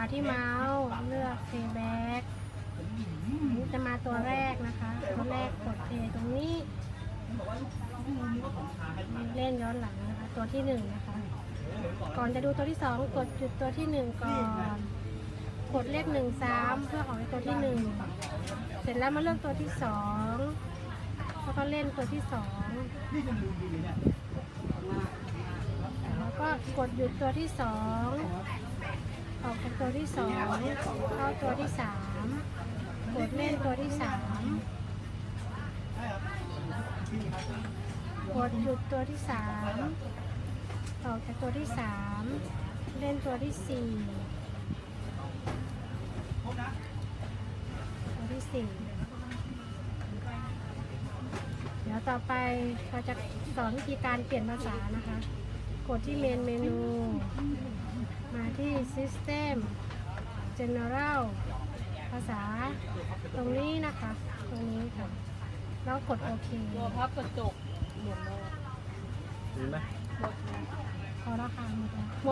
าที่เมาส์เลือกเพย์แบ็กนี่จะมาตัวแรกนะคะ ตัวแรกกดเพย์ตรงนี้ เล่นย้อนหลังนะคะ ตัวที่หนึ่งนะคะ ก่อนจะดูตัวที่สองกดจุดตัวที่หนึ่งก่อน กดเลขหนึ่งซ้ำเพื่อออกในตัวที่หนึ่งเสร็จแล้วมาเลือกตัวที่สองแล้วก็เล่นตัวที่สองแล้วก็กดหยุดตัวที่สอง ตัวที่สองเข้าตัวที่สามกดเล่นตัวที่สามกดหยุดตัวที่สามออกจากตัวที่สามเล่นตัวที่สี่ตัวที่สี่เดี๋ยวต่อไปเราจะสอนวิธีการเปลี่ยนภาษานะคะ กดที่เมนเมนู มาที่ System General ภาษาตรงนี้นะคะ ตรงนี้ค่ะ แล้วกดโอเคตัวพับกระจกหมดแล้วเห็นไหมพอแล้วค่ะหมดแล้ว